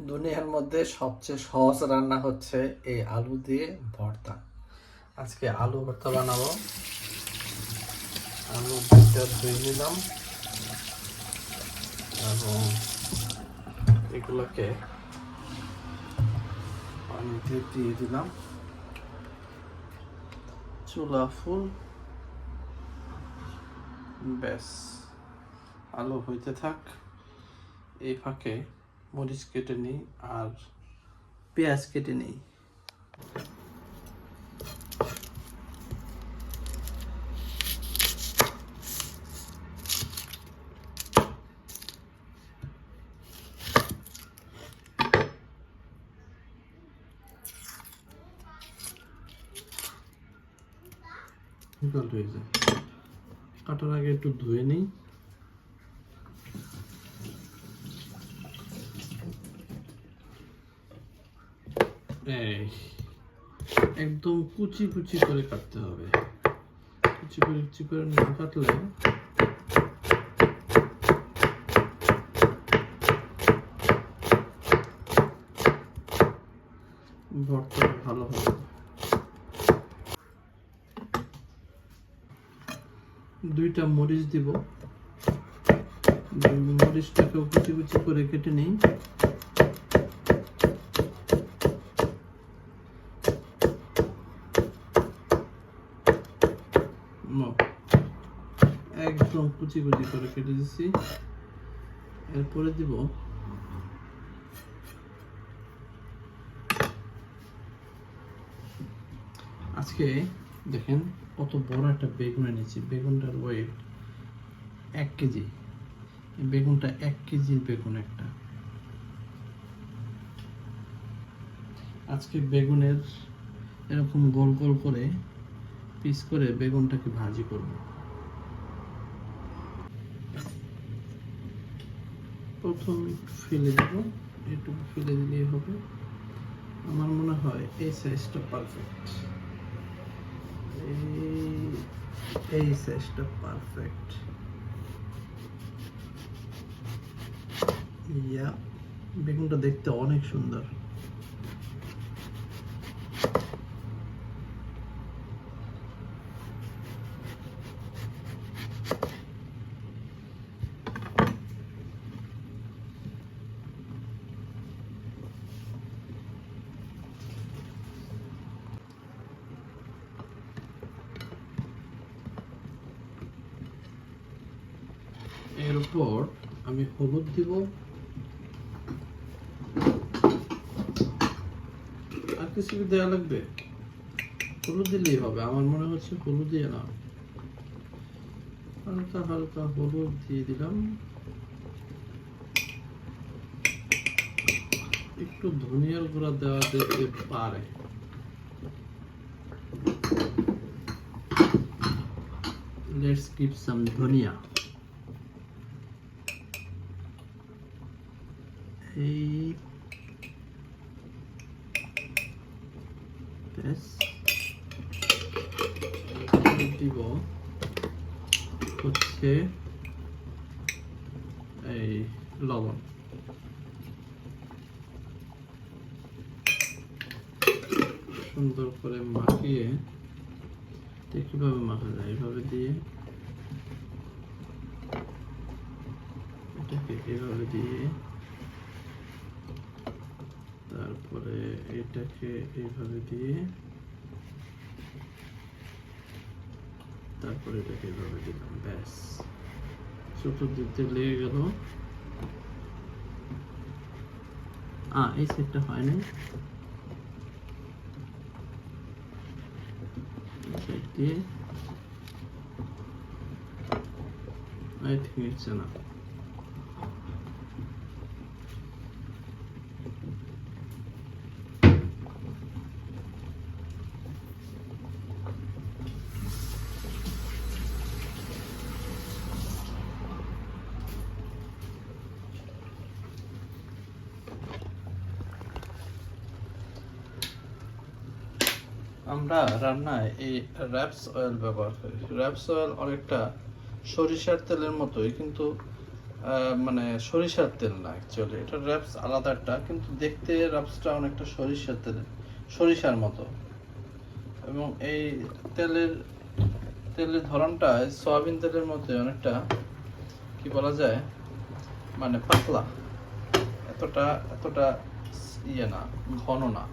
দুনিয়ার মধ্যে সবচেয়ে সহজ রান্না হচ্ছে এই আলু দিয়ে ভর্তা। আজকে আলু ভর্তা বানাবো। আলু দুইটা ধুয়ে নিলাম। এবং এগুলোকে পানিতে দিয়ে দিলাম। চুলা ফুল। ব্যাস, আলু হইতে থাক। এই ফাঁকে মরিচ কেটে নিই আর পেঁয়াজ কেটে নিই। কাটার আগে একটু ধুয়ে নিই। এই, একদম কুচি কুচি করে কাটতে হবে। কুচি করে কুচি করে না কাটলে ভর্তা ভালো হবে দুইটা মরিচ দিব। মরিচটাকেও কুচি কুচি করে কেটে নিই নাও। একদম কুচি কুচি করে কেটে দিচ্ছি। এরপরে দিব আজকে দেখেন কত বড় একটা বেগুন এনেছি। বেগুনটার ওয়েট এক কেজি। বেগুনটা এক কেজির বেগুন একটা। আজকে বেগুনের এরকম গোল গোল করে পিস করে বেগুনটাকে ভাজি করব। প্রথম ফেলে দেব, এটুকু ফেলে দিলেই হবে। আমার মনে হয় এই সাইজটা পারফেক্ট এই সাইজটা পারফেক্ট ইয়া বেগুনটা দেখতে অনেক সুন্দর। এর উপর আমি হলুদ দিব। আর কিছু কি দেওয়া লাগবে? হলুদ দিলেই হবে, আমার মনে হচ্ছে হলুদ দিয়ে না হালকা হালকা হলুদ দিয়ে দিলাম। একটু ধনিয়ার গুঁড়া দেওয়া যেতে পারে। Let's give some ধনিয়া। এই দিব হচ্ছে এই লবণ। সুন্দর করে মাখিয়ে কীভাবে মাখা যায় এভাবে দিয়ে, এটাকে এভাবে দিয়ে তারপরে এটাকে এইভাবে দিয়ে, তারপরে এটাকে এইভাবে দিলাম, ব্যাস। চতুর্দিক দিয়ে লেগে গেল। এই সেটটা হয়নি সাইড দিয়ে ইটস না আমরা রান্নায় এই র্যাপস অয়েল ব্যবহার করি। র্যাপস অয়েল অনেকটা সরিষার তেলের মতোই, কিন্তু মানে সরিষার তেল না অ্যাকচুয়ালি এটা র্যাপস আলাদা একটা, কিন্তু দেখতে র্যাপসটা অনেকটা সরিষার তেল, সরিষার মতো। এবং এই তেলের তেলের ধরনটা সয়াবিন তেলের মধ্যে অনেকটা, কি বলা যায় মানে পাতলা। এতটা এতটা ইয়ে না, ঘন না।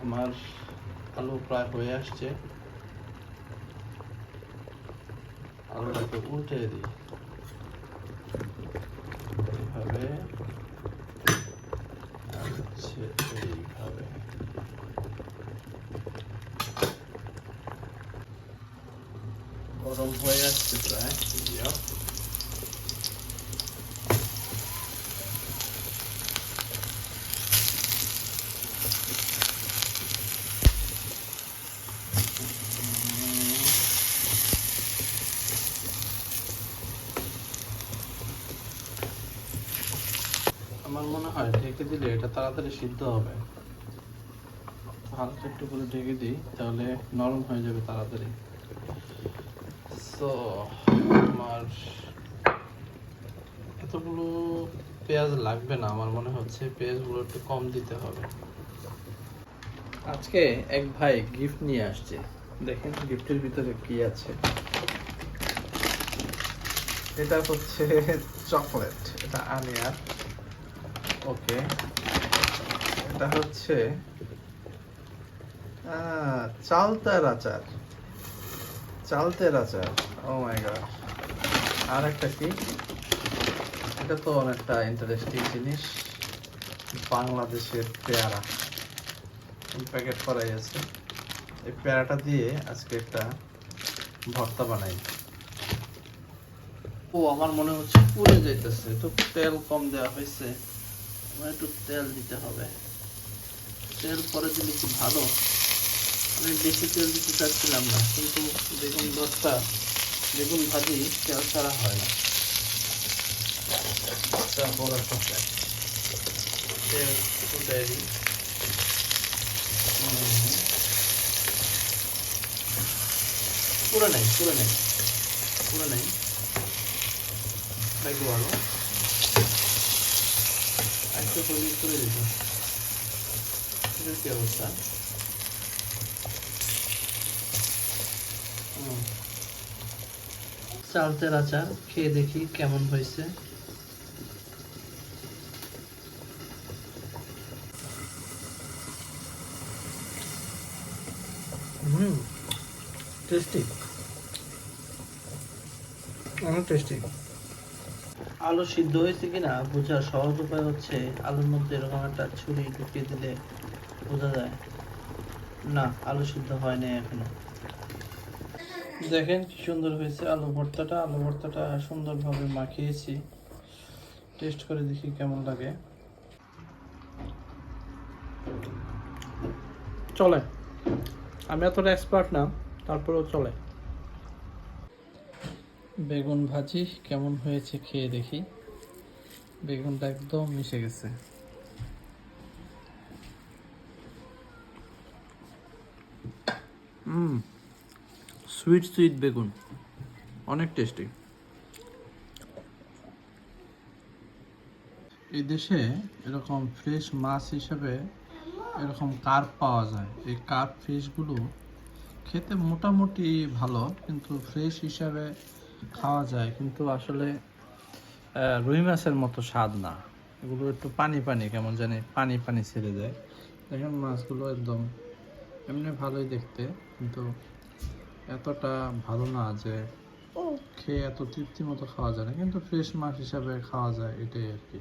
আমার আলু প্রায় হয়ে আসছে। আলুটাকে উল্টে দিই। এইভাবে। হচ্ছে এইভাবে। গরম হয়ে আসছে প্রায় Yep. আমার মনে হয় ঢেকে দিলে এটা তাড়াতাড়ি সিদ্ধ হবে। হালকা একটু করে ঢেকে দিই, তাহলে নরম হয়ে যাবে তাড়াতাড়ি। তো আমার এতগুলো পেঁয়াজ লাগবে না, আমার মনে হচ্ছে পেঁয়াজগুলো একটু কম দিতে হবে। আজকে এক ভাই গিফট নিয়ে আসছে। দেখেন গিফটের ভিতরে কি আছে। এটা হচ্ছে চকলেট, এটা আনিয়ার। ওকে। এটা হচ্ছে চালতার আচার। চালতের আচার। ও মাই গড আর একটা কি? এটা তো অনেকটা ইন্টারেস্টিং জিনিস। বাংলাদেশের পেয়ারা। প্যাকেট করাই আছে? এই পেয়ারাটা দিয়ে আজকে একটা ভর্তা বানাই। ও, আমার মনে হচ্ছে পুড়ে যাইতেছে। তো তেল কম দেওয়া হয়েছে। একটু তেল দিতে হবে। তেল পরে দিলে কি ভালো? আমি বেশি তেল দিতে চাচ্ছিলাম না, কিন্তু বেগুন দশটা বেগুন ভাজি তেল ছাড়া হয় না। আচ্ছা। পুরো নেই পুরো নেই পুরো নেই। ভালো একটু করে করে দিত কি অবস্থা চালতের আচার, খেয়ে দেখি কেমন হয়েছে। হুম টেস্টি অনেক টেস্টি আলু সিদ্ধ হয়েছে কিনা বোঝার সহজ উপায় হচ্ছে আলুর মধ্যে এরকম একটা ছুরি ঢুকিয়ে দিলে বোঝা যায়। না, আলু সিদ্ধ হয় না এখনও। দেখেন কি সুন্দর হয়েছে আলু ভর্তাটা। আলু ভর্তাটা সুন্দরভাবে মাখিয়েছি। টেস্ট করে দেখি কেমন লাগে। চলে। আমি এতটা এক্সপার্ট না, তারপরেও চলে। বেগুন ভাজি কেমন হয়েছে খেয়ে দেখি। বেগুনটা একদম মিশে গেছে। হুম সুইট সুইট বেগুন। অনেক টেস্টি এই দেশে এরকম ফ্রেশ মাছ হিসেবে এরকম কার্প পাওয়া যায়। এই কার্প ফিশগুলো খেতে মোটামুটি ভালো কিন্তু ফ্রেশ হিসাবে খাওয়া যায়, কিন্তু আসলে রুই মাছের মতো স্বাদ না। এগুলো একটু পানি পানি, কেমন জানি পানি পানি ছেড়ে যায় দেখেন মাছগুলো একদম এমনি ভালোই দেখতে, কিন্তু এতটা ভালো না যে খেয়ে এত তৃপ্তি মতো খাওয়া যায় না। কিন্তু ফ্রেশ মাছ হিসাবে খাওয়া যায়, এটাই আর কি।